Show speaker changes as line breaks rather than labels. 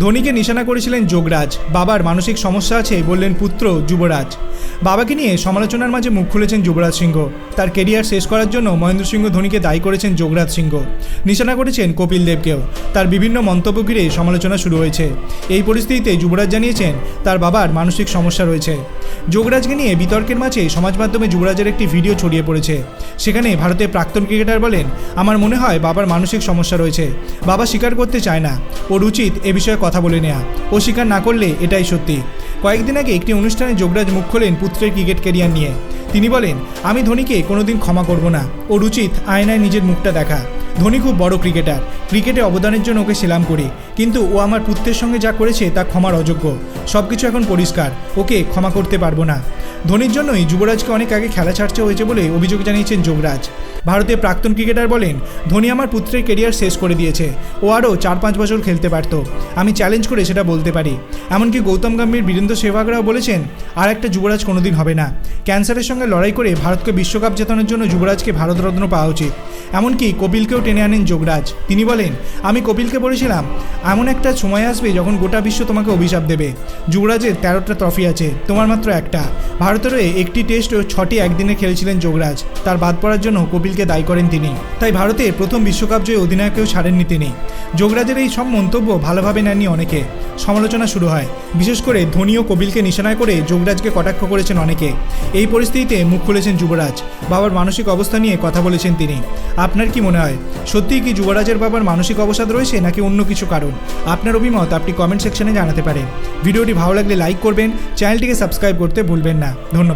ধোনিকে নিশানা করেছিলেন যোগরাজ। বাবার মানসিক সমস্যা আছে বললেন পুত্র যুবরাজ। বাবাকে নিয়ে সমালোচনার মাঝে মুখ খুলেছেন যুবরাজ সিংহ। তার কেরিয়ার শেষ করার জন্য মহেন্দ্র সিংহ ধোনিকে দায়ী করেছেন যোগরাজ সিংহ। নিশানা করেছেন কপিল দেবকেও। তার বিভিন্ন মন্তব্য ঘিরে সমালোচনা শুরু হয়েছে। এই পরিস্থিতিতে যুবরাজ জানিয়েছেন, তার বাবার মানসিক সমস্যা রয়েছে। যোগরাজকে নিয়ে বিতর্কের মাঝে সমাজ মাধ্যমে যুবরাজের একটি ভিডিও ছড়িয়ে পড়েছে। সেখানে ভারতের প্রাক্তন ক্রিকেটার বলেন, আমার মনে হয় বাবার মানসিক সমস্যা রয়েছে। বাবা স্বীকার করতে চায় না। ওর উচিত এ বিষয়ে কথা বলে নেয়া। ও স্বীকার না করলে এটাই সত্যি। কয়েকদিন আগে একটি অনুষ্ঠানে যোগরাজ মুখ খোলেন পুত্রের ক্রিকেট ক্যারিয়ার নিয়ে। তিনি বলেন, আমি ধোনিকে কোনোদিন ক্ষমা করব না। ওর উচিত আয়নায় নিজের মুখটা দেখা। ধোনি খুব বড় ক্রিকেটার। ক্রিকেটে অবদানের জন্য ওকে সেলাম করি। কিন্তু ও আমার পুত্রের সঙ্গে যা করেছে তা ক্ষমার অযোগ্য। সব কিছু এখন পরিষ্কার। ওকে ক্ষমা করতে পারব না। ধোনির জন্যই যুবরাজকে অনেক আগে খেলা ছাড়তে হয়েছে বলে অভিযোগ জানিয়েছেন যোগরাজ ভারতের প্রাক্তন ক্রিকেটার বলেন, ধোনি আমার পুত্রের কেরিয়ার শেষ করে দিয়েছে। ও আরও চার পাঁচ বছর খেলতে পারত। আমি চ্যালেঞ্জ করে সেটা বলতে পারি। এমনকি গৌতম গম্ভীর, বীরেন্দ্র সেহবাগরাও বলেছেন, আর একটা যুবরাজ কোনোদিন হবে না। ক্যান্সারের সঙ্গে লড়াই করে ভারতকে বিশ্বকাপ জেতানোর জন্য যুবরাজকে ভারতরত্ন পাওয়া উচিত। এমনকি কপিলকেও টেনে আনেন যোগরাজ তিনি বলেন, আমি কপিলকে বলেছিলাম, এমন একটা সময় আসবে যখন গোটা বিশ্ব তোমাকে অভিশাপ দেবে। যুবরাজের তেরোটা ট্রফি আছে, তোমার মাত্র একটা। ভারতের হয়ে একটি টেস্ট ও ছটি একদিনে খেলেছিলেন যোগরাজ। তার বাদ পড়ার জন্য কপিলকে দায়ী করেন তিনি। তাই ভারতের প্রথম বিশ্বকাপ জয়ী অধিনায়কেও ছাড়েননি তিনি। যোগরাজের এই সব মন্তব্য ভালোভাবে নেননি অনেকে। সমালোচনা শুরু হয়। বিশেষ করে ধোনি ও কপিলকে নিশানায় করে যোগরাজকে কটাক্ষ করেছেন অনেকে। এই পরিস্থিতিতে মুখ খুলেছেন যুবরাজ। বাবার মানসিক অবস্থা নিয়ে কথা বলেছেন তিনি। আপনার কি মনে হয়? সত্যিই কি যুবরাজের বাবার মানসিক অবসাদ রয়েছে নাকি অন্য কিছু কারণ? আপনার অভিমত আপনি কমেন্ট সেকশনে জানাতে পারেন। ভিডিওটি ভালো লাগলে লাইক করবেন, চ্যানেলটিকে সাবস্ক্রাইব করতে ভুলবেন না ধন্যবাদ।